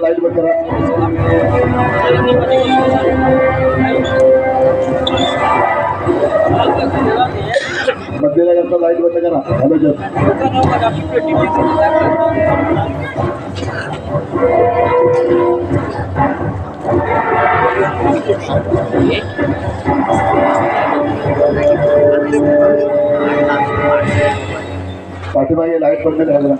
Light बंद करा मध्यनगरचा light बंद करा हॅलोजन पाठीमागे लाइट बंद करा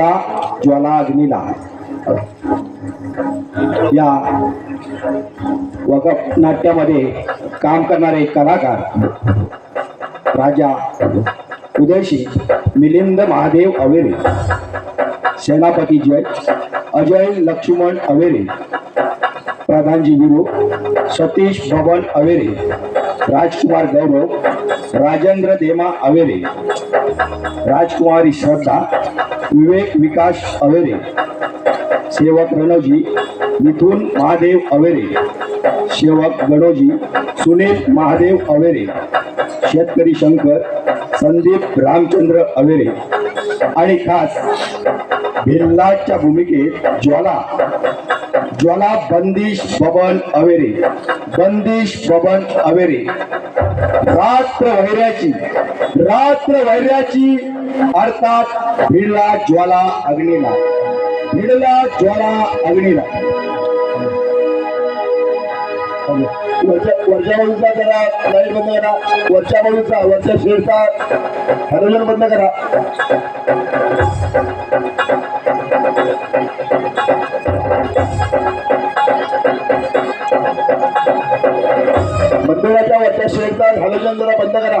जरा. ज्वाला अग्नीला या वकफ नाट्यामध्ये काम करणारे कलाकार राजा उदयशी मिलिंद महादेव अवेरे सेनापती जय अजय लक्ष्मण अवेरे प्रधानजी गुरु सतीश भवन अवेरे राजकुमार गौरव राजेंद्र देमा अवेरे राजकुमारी श्रद्धा विवेक विकास अवेरे सेवक रणोजी मिथुन महादेव अवेरे सेवक गणोजी सुनील महादेव अवेरे शेतकरी शंकर संदीप रामचंद्र अवेरे आणि खास भिल्लाच्या भूमिकेत ज्वाला. ज्वाला बंदिश बबन अवेरे. बंदिश बबन अवेरे. रात्र वैऱ्याची रात्र वैर्याची अर्थात भिडला ज्वाला अग्निला. भिडला ज्वाला अग्निला. वरच्या वरच्या बाजूचा जरा लाइट बंद करा. वरच्या बाजूचा वरच्या शेडचा. हॅलोजन बंद करा. मंदिराच्या वरच्या शेडचा हॅलोजन बंद करा.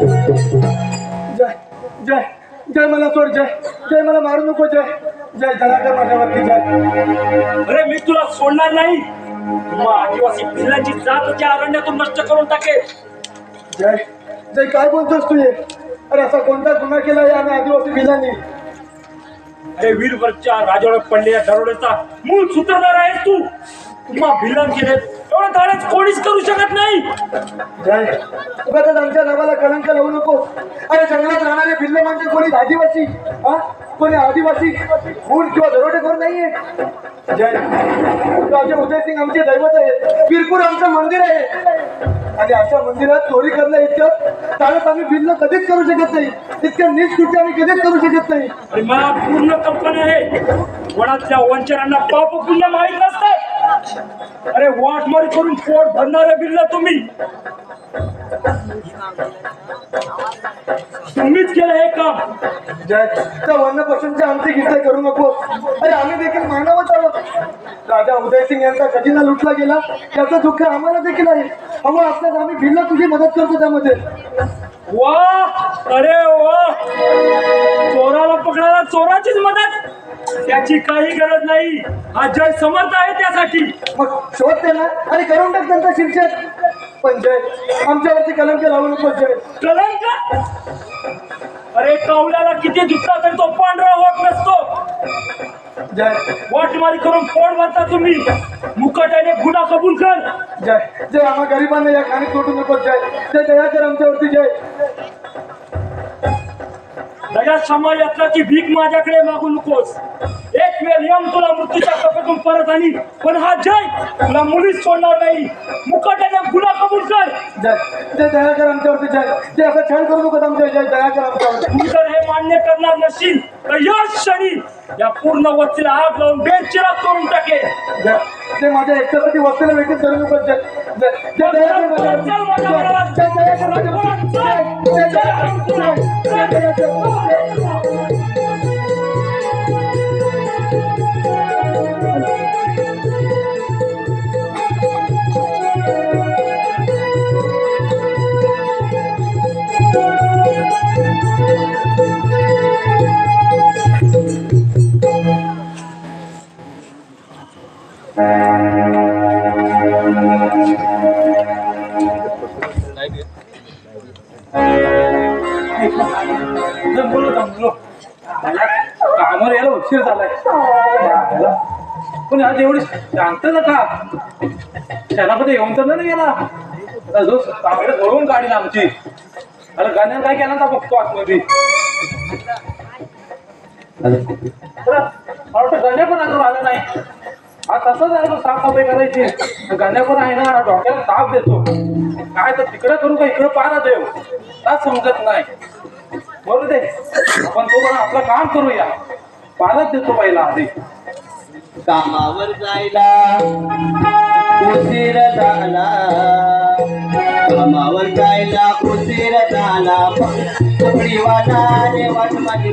जय जय जय मला सोड जय जय मला मारू नको जय जय जनाकर माझ्यावरती जय. अरे मी तुला सोडणार नाही. तुम्हा आदिवासी भिल्लांची जात त्या अरण्यातून नष्ट करून टाके जय जय काय बोलतोस तू हे? अरे असा कोणता गुन्हा केला या आदिवासी भिलांनी अरे वीरवरच्या राजावर पडलेल्या दरोड्याचा मूळ सूत्रधार आहेस तू. तुम्हा भिल्लान केले एवढं धाडस कोणीच करू शकत नाही. जय. उगाच आमच्या नावाला कलंक लावू नको. अरे जंगलात राहणारे भिल्ल म्हणजे कोणी आदिवासी? हा? कोणी आदिवासी? खून किंवा दरोडेखोर नाहीये. जय. राजे उदयसिंग आमचे दैवत आहे वीरपूर आमचं मंदिर आहे. आणि अशा मंदिरात चोरी करणं इतकं चालत आम्ही भिल्ल कधीच करू शकत नाही. इतकं नीच कृत्य आम्ही कधीच करू शकत नाही. आणि मला पूर्ण कल्पना आहे. वनातल्या वंचरांना पाप पुण्य माहीत नसतं. अरे वाटमारी करून पोट भरणारे बिल्ला तुम्ही. तुम्हीच केलं हे काम. जय त्या वर्णपासूनचे आमचे गीते करू नको. अरे आम्ही देखील मानवच आहोत. राजा उदयसिंग यांचा खजिना लुटला गेला. त्याचं दुःख आम्हाला देखील आहे. हवं असल्यास आम्ही भिल्ल तुझी मदत करतो त्यामध्ये. वा अरे वा. चोराला पकडायला चोराचीच मदत. त्याची काही गरज नाही. हा जय समर्थ आहे त्यासाठी. मग शोध ना आणि करून टाक त्यांचा शिक्षक पण जय आमच्यावरती कलंक लावू नको जय कलंक? अरे कावल्याला किती धुतला तरी तो पांढरा होत नसतो. जय. वाटमारी करून पोट भरता तुम्ही. मुकाट्याने गुन्हा कबूल कर. जय. जय आम्हा गरिबांना या खाणी तोडू नको जय. जय दया कर आमच्यावरती जय. दया समाजातल्याची भीक माझ्याकडे मागू नकोस. वेळ यम तुला मृत्यूच्या कपेतून परत आणि पण हा जय तुला मुलीच सोडणार नाही. मुकाट्याने गुन्हा कबूल कर. जय. जय दया कर आमच्यावरती जय. जय असं छान करू नको आमच्या जय दया कर आमच्यावरती. तू जर हे मान्य करणार नसशील तर या क्षणी या पूर्ण वस्तीला आग लावून बेचिरा करून टाके जय. जय माझ्या एकट्यासाठी वस्तीला वेगळी करू नको जय. जय. जय दया कर माझ्यावरती. जय. जय दया कर माझ्यावरती. जय. जय दया कर. जय. जय दया कर. कामावर यायला उशीर झालाय पण आज एवढी सांगतं ना का शेणामध्ये येऊन तर नाही गेला जो कामाला धरून काढील आमची अरे गाण्यानं काय केला ना बघतो आतमध्ये मला वाटतं गाण्या पण अजून आलं नाही हा तसंच आहे तो साफसफाई करायची. गाण्यावर आहे ना डॉक्टर ताप देतो. काय तर तिकडे करू का इकडे पाहा देव. का समजत नाही. बोलू दे. आपण तो पण आपलं काम करूया. पारच देतो पहिला आधी. कामावर जायला उशीर झाला. कामावर जायला उशीर झाला. कपडीवाला रे रे वाट माझी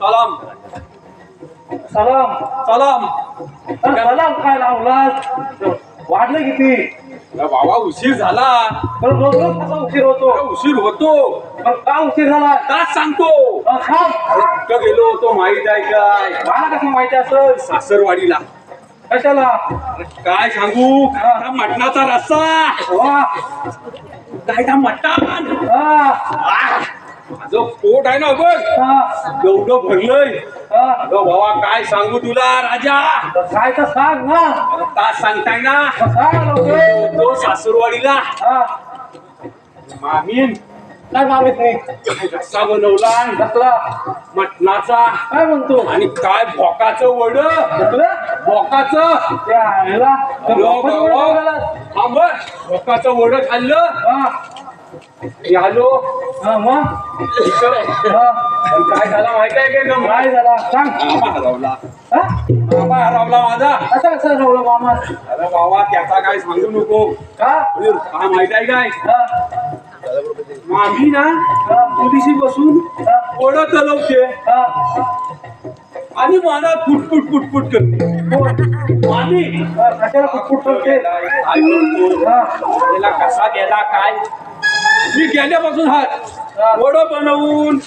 salam. Salam. Salam. घराला काय लावला वाढलं किती? बाबा उशीर झाला. तर रोज कसा उशीर होतो? उशीर होतो. का उशीर झाला? का सांगतो. कुठं गेलो होतो माहीत आहे काय मला कसं माहिती असं? सासरवाडीला. कशाला? काय सांगू? खरा मटणाचा रस्ता काय मटण? माझं पोट आहे ना बघ एवढं भरलंय. हा. बाबा काय सांगू तुला राजा? काय तर सांग ना. तास सांगताय ना. तो? सासूरवाडीला. मामीन काय मागित नाही रस्सा बनवला कसला मटणाचा. काय म्हणतो? आणि काय भोकाचं वड? भोकाचं. थांब. भोकाचं वड खाल्लं. हा, आलो हा, मग? इकडं. हा, पण काय झालं माहिती आहे का गं? काय झाला? सांग. मामा हरवला हा? मामा हरवला माझा. असं कसं ठेवलं मामा? अरे बाबा त्याचा काय सांगू नको. का? अरे, काय माहिती आहे काय? हा, मामी ना पोलिसी बसून ओढत चालवते हा. आणि मला फुटफुट फुटफुट करते. हा, कशाला कुटकुट करते? हा, त्याला कसा गेला काय? मी गेल्यापासून हात वड बनवून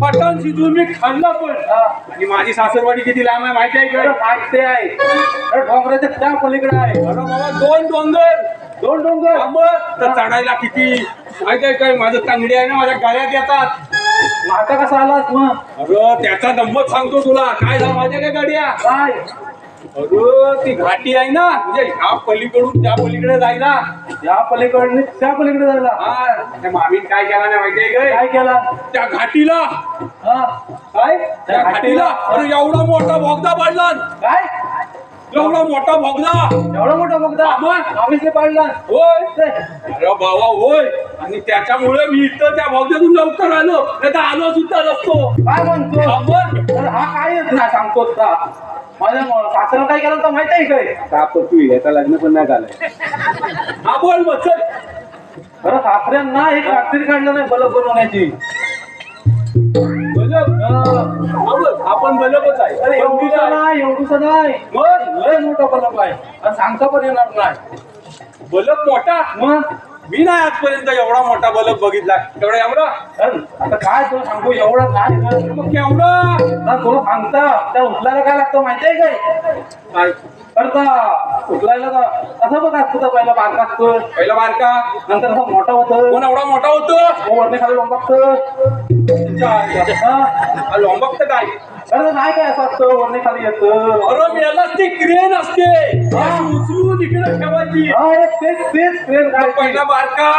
मटण शिजवून मी खाल्लं पण. हा. आणि माझी सासरवाडी किती लांब आहे माहिती आहे का? मागते आहे. अरे डोंगराच्या त्या पलीकडे आहे. अरे बाबा दोन डोंगर. दोन डोंगर? लांब तर चढायला किती? माहिती आहे काय? माझं तांगडी आहे ना माझ्या गळ्यात येतात आता कसा आलास मग अरे त्याचा नंबर सांगतो तुला. काय झालं माझ्या काय गाड्या? काय? अरे ती घाटी आहे ना म्हणजे ह्या पलीकडून त्या पलीकडे जायला. या पलीकडे त्या पलीकडे जायला. हा त्या मामीन काय केला नाही माहिती आहे काय? काय केला? त्या घाटीला. हा काय? त्या घाटीला. अरे एवढा मोठा बोगदा पाडला. काय? एवढा मोठा बोगदा. एवढा मोठा हा, मग? ऑफिसने पाडला. होय. अरे बाबा होय. आणि त्याच्यामुळे मी इथं त्या बोगद्यातून लवकर आलो. नाही तर आलो सुद्धा नसतो. काय म्हणतो? हा? तर हा काय नाही सांगतो का माझ्या सासऱ्याला काय केलं तर माहीत आहे काय? का तू याचा लग्न पण नाही झालंय हा बोल मग चल खरं सासऱ्यांना एक रात्री काढलं नाही बलब बनवण्याची बलब आपण बलबच आहे. अरे नाही एवढूसा नाही. मग? लय मोठा बलब आहे. आणि सांगता पण येणार नाही. बलब मोठा? मग? मी नाही आजपर्यंत एवढा मोठा बलब बघितला. एवढा एवढा? आता काय तुला सांगू? एवढं ना. मग केवढा? ना तुला सांगता. त्या उचलायला काय लागतं माहिती आहे काय? काय? करता. उचलायला असं बघ असतं पहिला बारका असतं पहिला बारका. नंतर असं मोठा होतं कोण एवढा मोठा होतो? मग वरने खाली लोंबागतं लोंबकत काय? अरे नाही काय असं असतं. वरने खाली येतं अरे मेलाच ती क्रेन असते. उचलून इकडे ठेवायची. अरे तेच तेच ट्रेन काय पहिला बारका.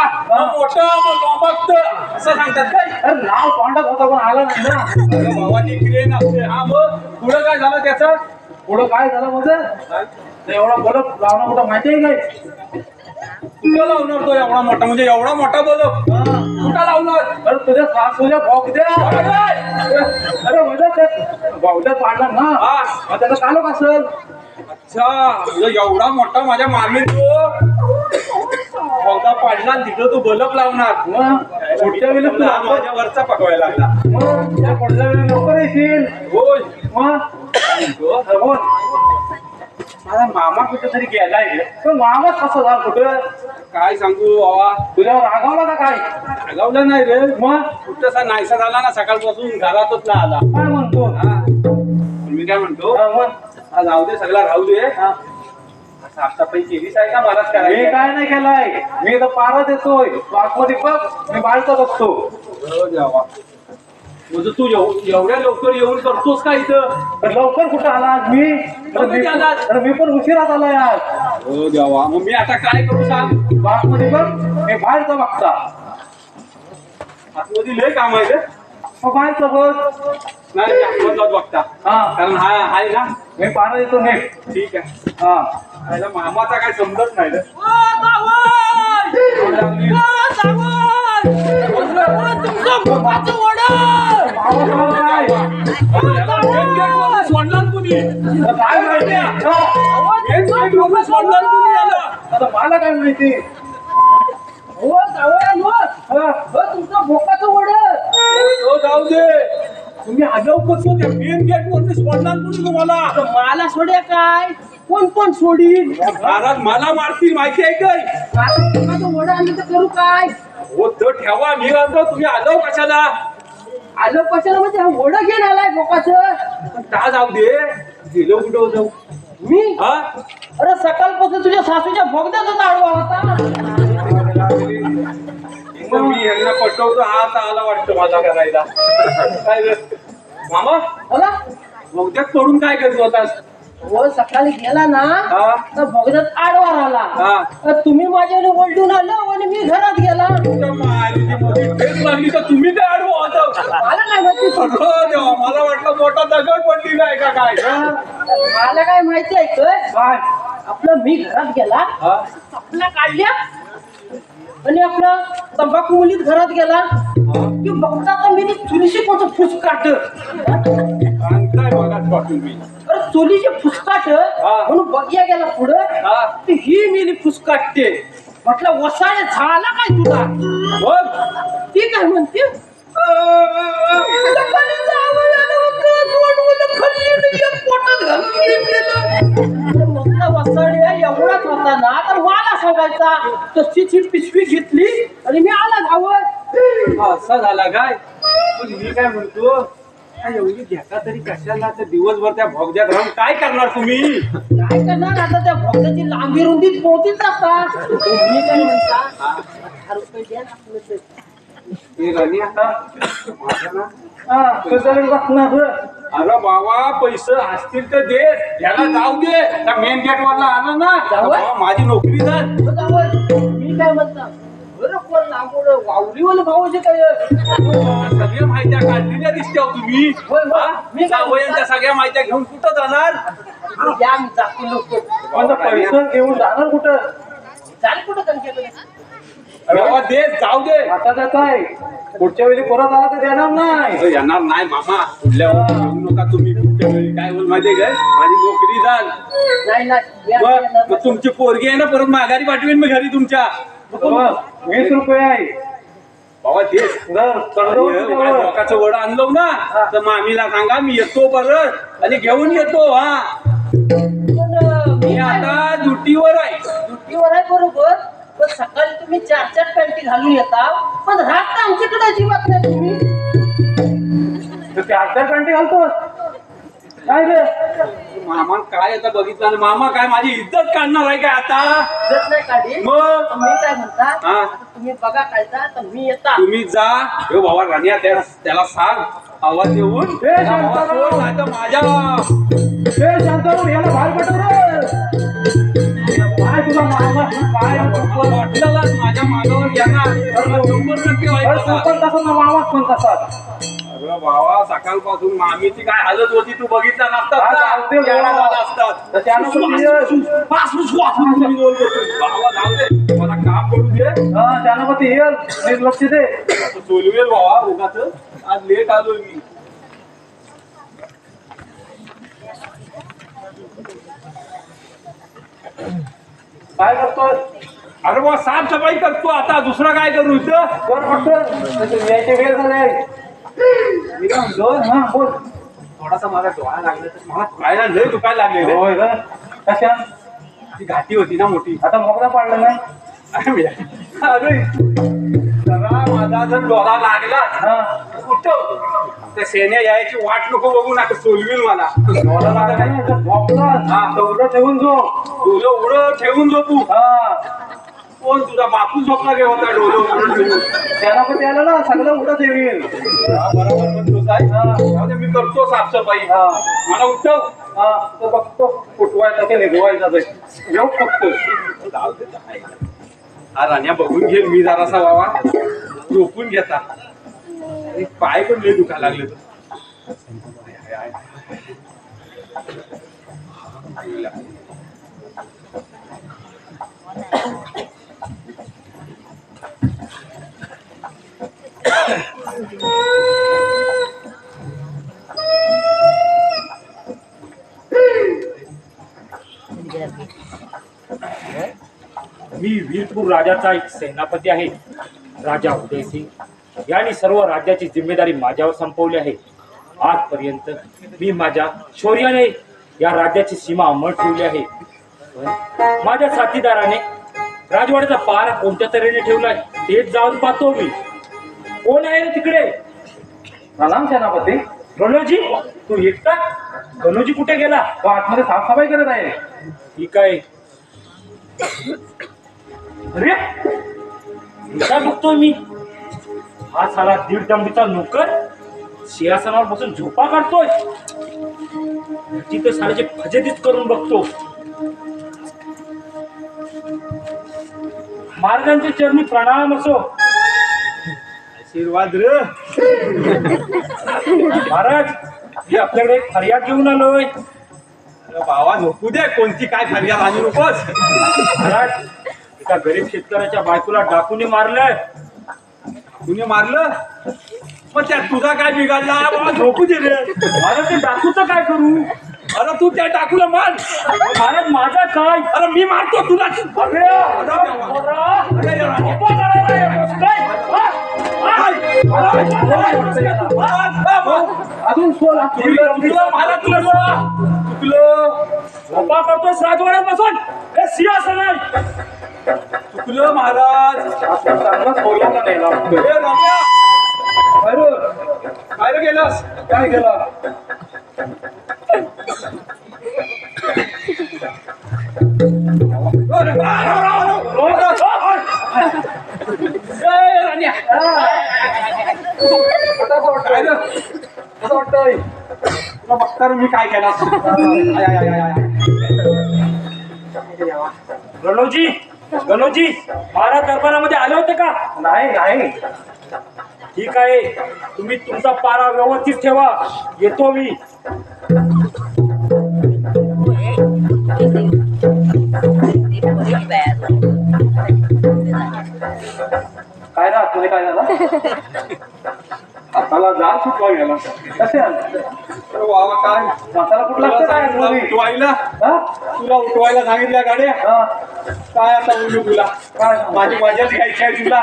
मोठा मग लोंबकत असं सांगतात काय? अरे नाव तोंडात होता पण आला नाही ना. ती क्रेन असते. हा मग पुढं काय झालं त्याचं? पुढं काय झालं माझं ते एवढा बलब लावणं कुठं माहिती आहे काय? कुठं लावणार तो एवढा मोठा? म्हणजे एवढा मोठा बलब. कुठं लावणार? अरे तुझ्या सासूच्या भोग द्या अरे म्हणजे ते पाडला ना. हा. मग त्याचं चालू असेल. अच्छा म्हणजे एवढा मोठा माझ्या मामी तो पौधा पाडला तिकडं तो बलब लावणार. मग पुढच्या वेळेला तू लवकर- माझ्या वरचा पकवायला लागला. मग त्या पुढच्या वेळेला लवकर येशील. होय. मग. माझा मामा कुठं तरी गेलाय. पण मामाच कसं झाला कुठं? काय सांगू बाबा? तुझ्यावर रागावला का काय? रागावलं नाही रे. मग? कुठंसा नाहीसा झाला ना सकाळपासून? घरातच ना आला. काय म्हणतो? हा. पण मी काय म्हणतो? मग? हा जाऊ दे सगळा राहू दे. हा. साफसफाई केलीच आहे का? मलाच मी करायची काय नाही केलाय. मी तर पारा देतोय. आतमध्ये बघ मी बाळचा बघतो. हो. म्हणजे तू एव- एवढ्या लवकर येऊन करतोस का इथं? तर लवकर कुठं आला आज मी तर मी आलास? तर मी पण उशिराच आलाय आज. हो देवा मग मी आता काय करू सांग? बागमध्ये बघ मी बाहेरचा बघता. आतमध्ये लय काम आहे रे मग बाहेरचं बघ. नाही मी आतमध्ये बघता. हा. कारण हा आहे ना? मी पारा देतो नीट. ठीक आहे. हा. पहिला मामाचा काय समजत नाही रे काय याला main gate वरून सोडणार कुणी तर काय माहिती हा. Main gate वरून सोडणार कुणी याला आता मला काय माहिती तुमचं भोकाचं वड हो जाऊ दे तुम्ही आजाऊ कसं त्या मेन गेट वरून सोडणार कुणी तुम्हाला मला सोड्या काय कोण कोण सोडील महाराज मला मारतील माहिती आहे काय आता माझं आणलं तर करू काय हो तर ठेवा मी म्हणतो तुम्ही आलो कशाला आलं कशाला म्हणजे वडं घेऊन आलाय बोकाचं का जाऊ दे? गेलो कुठं जाऊ मी? हा? अरे सकाळपासून तुझ्या सासूच्या भोगद्यातच आडवा होता. मी यांना पटवतो हा आता आला वाटतं मला करायला. काय? मामा? मला बहुतेक पडून काय करतो होतास हो सकाळी गेला ना हा. तर भोगद्यात आडवा राहिला हा. तर तुम्ही माझ्याने ओलटून आलो आणि मी घरात गेला. तुमच्या मारीची मोठी ठेच लागली तर तुम्ही काय अडवं होतं. मला काय माहिती? देवा मला वाटलं मोठा दगड पडलेला आहे का काय? मला काय माहिती आहे काय काय? आपलं मी घरात गेला. हा? चपला काढल्या आणि आपला तंबाखू मुलीत घरात गेला की बघता तर मी चुलीशी कोणतं फुसकाट? सांगताय मी अरे चुलीचे फुसकाट हा. म्हणून बघिया गेला पुढं हा. ती ही मिली फुसकाटते. म्हटलं वसाळे झाला काय तुला? बघ ती काय म्हणते? मुलं खाल्ली पोटात घालून घेऊन गेलं. म्हटलं वसाडे एवढाच होता ना. तर मला सांगायचा तशीच पिशवी घेतली आणि मी आला धावत असा झाला काय? पण मी काय म्हणतो काय एवढी घेता तरी कशाला? तर दिवसभर त्या भोगद्यात राहून काय करणार तुम्ही? काय करणार? आता त्या भक्ताची लांबी रुंदीत पोहोचीच आता तुम्ही काय म्हणता? दहा रुपये द्या ना अरे बाबा पैसे असतील तर दे. त्याला जाऊ दे. त्या मेन गेट वरला आला ना? बाबा, माझी नोकरी जात. मी काय म्हणता? बरं कोण लांबवड वावरीवाला भावाचे काय सगळ्या माहित्या काढलेल्या दिसत्या हो तुम्ही. होय, होय. हा? मी काय जावयांच्या सगळ्या माहित्या घेऊन कुठं जाणार? या मी जाते लोक. पैसे घेऊन जाणार कुठं? चाल कुठं त्यांच्याकडे बाबा दे जाऊ दे. आता आहे पुढच्या वेळी परत आला तर देणार नाही. येणार नाही मामा. पुढल्या वेळी येऊ नका तुम्ही. पुढच्या वेळी काय होईल माझी नोकरी जाल. मग तुमची पोरगी आहे ना परत माघारी पाठवेन मी घरी तुमच्या. वीस रुपये आहे. बाबा दे लोकांचं वड आणलो ना तर मामीला सांगा मी येतो परत. आणि घेऊन येतो हा. मी आता ड्युटीवर आहे. ड्युटीवर आहे बरोबर. सकाळी तुम्ही चार चार पॅन्टी घालून येता पण रात आमच्याकडे अजिबात नाही तुम्ही. तर चार चार घंटे घालतो. काय रे? मामा काय आता बघितलं ना मामा काय माझी इज्जत काढणार आहे काय आता? जर नाही काढी. मग? तर मी काय म्हणता? हा. तुम्ही बघा काढता तर मी येता. तुम्ही जा. हे बाबा राण्या त्या त्याला सांग. आवाज ए, शांताराम. नाहीतर माझ्या ए शांताराम याला बाहेर पाठव रे. काय तुला मामा काय वाटलेलाच माझ्या मागावर येणार शंभर अरे पण तसा ना पण तसा अरे बाबा सकाळपासून मामीची काय हालत होती तू बघितला हा, नसतात चालते ना? झाला असतात तर त्यानं पण ये. मला काम करू दे हा त्यानं मग ते येईल लक्ष दे आता सोलवेल बाबा उगाच आज लेट आलोय मी काय करतोय? अरे बाबा साफसफाई करतो आता. दुसरं काय करू इथं? कर फक्त यायचे वेळ झाले मी काय म्हणतो? हा बोल. थोडासा मला डोळा लागला तर मला पाहायला लय दुखायला लागले. होय रे कशा? ती घाटी होती ना मोठी. आता मोकळा पाडलं नाही अरे माझा जर डोळा लागला. हा. कुठं त्या सेन्या यायची वाट नको बघू नका सोलवील मला. डोळा लागला नाही. तेवढं ठेवून झो डोलं उडं ठेवून झोपू हा. कोण तुझा बापू झोपला गे होता डोलं उडं ठेवून? त्याला पण त्याला ना सगळं येईल हा, बरोबर मी करतो साफसफाई. हा. मला उठव. हा. तो बघतो फुटवायचा की निघवायचा ते. येऊ फक्त. हा राण्या बघून घे मी जरासा बाबा. रोपून घेता. आणि पाय पण लय दुखा लागले. मी वीरपूर राजाचा एक सेनापती आहे. राजा उदयसिंग यांनी सर्व राज्याची जिम्मेदारी माझ्यावर संपवली आहे. आजपर्यंत मी माझ्या शौर्याने या राज्याची सीमा अमर ठेवली आहे. माझ्या साथीदाराने राजवाड्याचा पारा कोणत्या तऱ्हेने ठेवलाय तेच जाऊन पाहतो मी. कोण आहे तिकडे? प्रणाम सेनापती. गणोजी तू एकटा? गणोजी कुठे गेला? तो आतमध्ये साफसफाई करत आहे. ठीक आहे. अरे! इथं बघतोय मी? हा साला दीड डंबीचा नोकर सिंहासनावर बसून झोपा काढतोय. तिथे साल्याचे फजेतीच करून बघतो. महाराजांचे चरणी प्रणाम असो. आशीर्वाद रे. महाराज मी आपल्याकडे एक फर्याद घेऊन आलोय. बाबा झोपू दे कोणती काय फर्याद आणू नकोस? महाराज एका गरीब शेतकऱ्याच्या बायकोला डाकूने मारलंय कुणी मारलं मग त्यात तुझा काय बिघडला बाबा झोपू दे रे महाराज ते डाकूचं काय करू अरे तू त्या डाकूला मार महाराज माझा काय अरे मी मारतो तुला अरे, पोरा, अजून सोला तुला मारा तुला चुकलं झोपा करतोय राजवाड्यात हे सिंहासन आहे चुकलं महाराज. चांगलाच सोला का नाही रम्या! काय काय रे गेलास काय गेला अरे, आ, आ, आ, आ, आ. ए, काय रे? कसं वाटतंय? तुला बघता मी काय केला. रणोजी गणोजी महाराज दरबारामध्ये आले होते का? नाही नाही. ठीक आहे. तुम्ही तुमचा पारा व्यवस्थित ठेवा. येतो मी. काय ना तुझे काय झालं? हाताला जाळ सुटवा गेला कसे काय? मसाला कुठला काय तुला उठवायला? हा? तुला उठवायला सांगितल्या गाड्या? हा. काय आता बोलू तुला? काय माझी मजाच घ्यायची आहे तुला.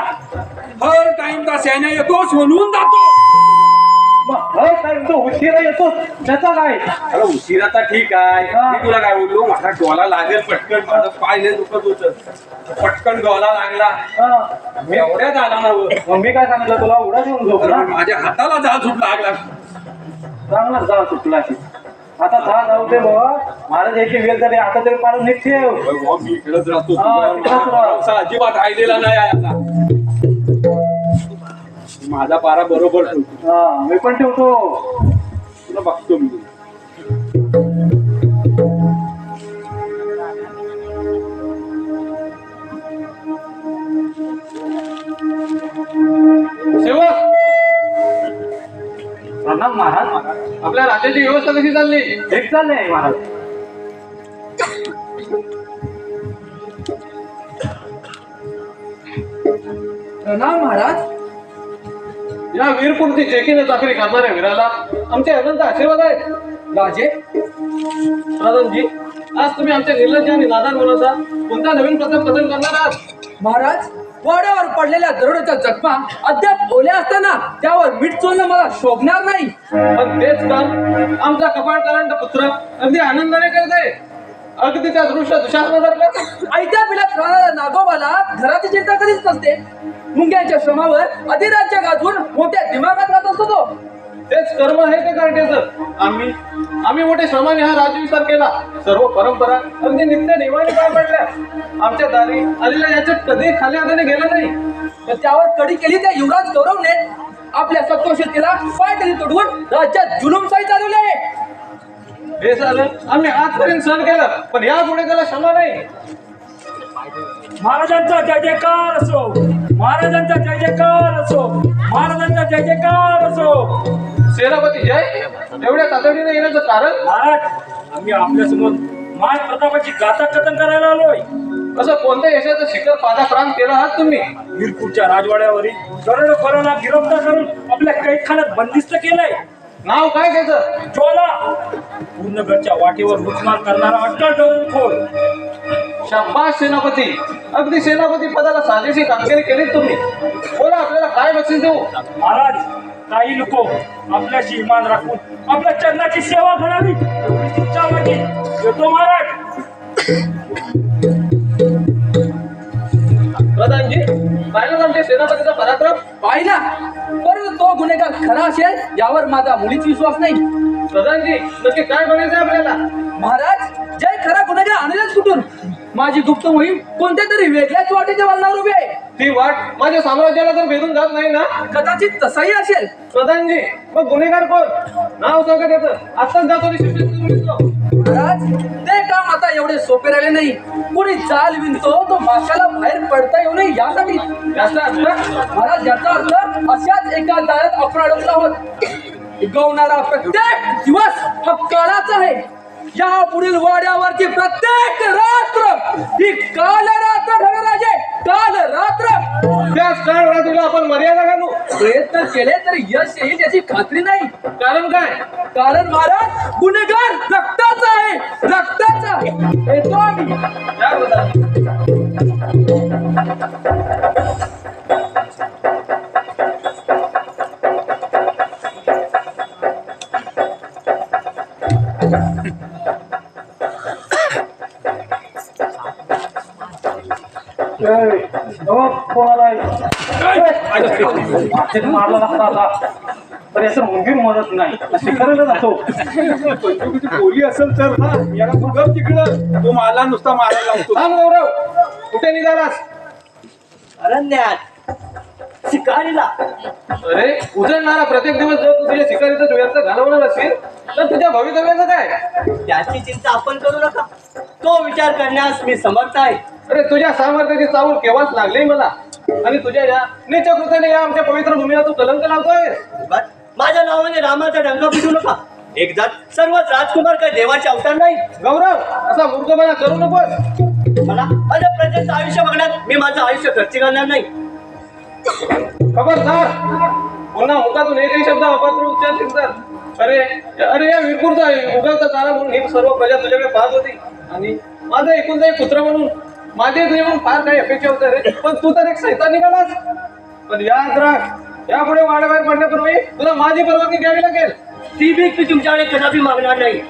हर टाइम का सैन्य येतो सोडून जातो. हर टाइम तो उशिरा येतो त्याचा काय? अरे उशिराचा ठीक आहे. मी तुला काय बोललो? माझा डोला लागेल पटकन. माझं पाय लय दुखत होत. पटकन डोला लागला. मी एवढ्यात आला ना मग मी काय सांगितलं तुला? उडा देऊन झोपला माझ्या हाताला जाळ सुट लागला. चांगला जाळ सुटला की आता जा जाऊ दे बाबा महाराज याची वेळ झाली आता तरी पाडून नीट ठेव. मी इकडेच राहतो अजिबात राहिलेला नाही आहे आता. माझा पारा बरोबर ठेवतो. हा मी पण ठेवतो. तुला बघतो मी. प्रणाम महाराज आपल्या राज्याची व्यवस्था कशी चालली? एक चालली महाराज. प्रणाम महाराज. या वीरपुरती जेकीने चाकरी करणाऱ्या वीराला आमचे अनंत आशीर्वाद आहे राजे. प्रधानजी आज तुम्ही आमच्या निर्लज्ज आणि नादान मुलाचा कोणता नवीन प्रताप कथन करणार आहात? महाराज वाड्यावर पडलेल्या दरोड्याच्या जखमा अद्याप ओल्या असताना त्यावर मीठ चोळणं मला शोभणार नाही. पण तेच काम आमचा कपाळकरांचा पुत्र अगदी आनंदाने करत आहे. अगदी त्या दृश्य दुशासनासारखं आयत्या पिलात राहणाऱ्या नागोबाला घराची चिंता कधीच नसते. मुंग्यांच्या श्रमावर अधिराज्य गाजवून मोठ्या दिमागात राहत असतो तो. तेच कर्म आहे ते कार्टेचं आम्ही आम्ही मोठे श्रमाने हा राज्यविस्तार केला. सर्व परंपरा अगदी नित्य नियमाने पाय पडल्या. आमच्या दारी आलेल्या याच्यात कधी खाली हाताने गेलं नाही. तर त्यावर कडी केली त्या युवराज गौरवने. आपल्या सत्वशक्तीला पाय तुडवून राज्यात राज्यात जुलुमशाही चालवली आहे. हे झालं आम्ही आजपर्यंत सहन केलं पण या पुढे त्याला क्षमा नाही. महाराजांचा जय जयकार असो. महाराजांचा जय जयकार असो. महाराजांचा जय जयकार असो. सेनापती जय. एवढ्या तातडीने येण्याचं कारण? महाराज आम्ही आपल्यासमोर माय प्रतापाची गाथा कथन करायला आलोय. असं कोणत्या यशाचं शिखर पादाक्रांत केलं आहात तुम्ही? वीरपूरच्या राजवाड्यावरील दरोडेखोरांना गिरफ्तार करून आपल्या कैदखान्यात बंदिस्त केलंय. नाव काय त्याचं? ज्वाला. पूर्णगडच्या वाटेवर मुसमान करणारा अट्टल डोंगखोर शाबास सेनापती. अगदी सेनापती पदाला साजेशी कामगिरी केली तुम्ही. बोला आपल्याला काय बक्षीस देऊ? महाराज काही लोक आपल्याशी इमान राखून आपल्या चरणाची सेवा करावी. एवढीच इच्छा माझी येतो महाराज. प्रधानजी पाहिलं आमच्या सेनापतीचा पराक्रम? पाहिला. परंतु तो गुन्हेगार खरा असेल यावर माझा मुळीच विश्वास नाही. प्रधानजी नक्की काय बनायचं आपल्याला? महाराज जय खरा गुन्हेगार आणलेच कुठून? माझी गुप्त मोहीम कोणत्या तरी वेगळ्याच वाटेच्या वळणावर उभी आहे. ती वाट माझ्या साम्राज्याला तर भेदून जात नाही ना? कदाचित तसाही असेल. प्रधानजी मग गुन्हेगार कोण? नाव सांगा त्याचं. आत्ताच जातो. महाराज ते काम आता एवढे सोपे राहिले नाही. कोणी जाल विणतो तो माशाला बाहेर पडता येऊ नये यासाठी. असतं महाराज याचा अर्थ अशाच एका जाळ्यात आपण अडकलो आहोत गवणारा प्रत्येक दिवस हा काळाचा आहे. या पुढील वाड्यावरची प्रत्येक रात्र ही काल रात्र आहे काल रात्र त्याच काळ रात्रीला आपण मर्यादा घालू. प्रयत्न केले तर यश येईल याची खात्री नाही. कारण काय? कारण महाराज गुन्हेगार रक्ताचा आहे. रक्ताचा. येतो आम्ही. मारला आता तर याचं मंदिर म्हणत नाही शिखराला जातो बोली असेल तर याला तू तिकडं तो मला नुसता मारायला लागतो थांब गौरव कुठे निघालास अरण्यात शिकारीला अरे उजळणारा प्रत्येक दिवस जर तू तुझ्या शिकारीचा व्यर्थ घालवणार असेल तर तुझ्या भवितव्याचं काय? त्याची चिंता आपण करू नका. तो विचार करण्यास मी समर्थ आहे. अरे तुझ्या सामर्थ्याची चावल केव्हाच लागली मला? आणि तुझ्या या नीच कृत्याने या आमच्या पवित्र भूमीला तू कलंक लावतोय? बस, माझ्या नावाने रामाचा डंका पिटू नका. एक जात सर्वच राजकुमार काय देवाचे अवतार नाही. गौरव असा मूर्खपणा करू नकोस. मला माझ्या प्रजेचं आयुष्य बघण्यात मी माझं आयुष्य खर्च करणार नाही. खबरदार. पुन्हा मुखातून एकही शब्द अपात्र उच्चारशील तर. अरे अरे या विरपूरचा उगवता तारा म्हणून ही सर्व प्रजा तुझ्याकडे पाहत होती. आणि माझा एकुलता एक पुत्र म्हणून माझे तुझे म्हणून फार काही अपेक्षा होत्या रे पण तू तर एक सैतान निघालास. पण याद राख यापुढे वाड्याबाहेर पडण्यापूर्वी तुला माझी परवानगी घ्यावी लागेल. ती बी मी तुमच्याकडे कदापि मागणार नाही.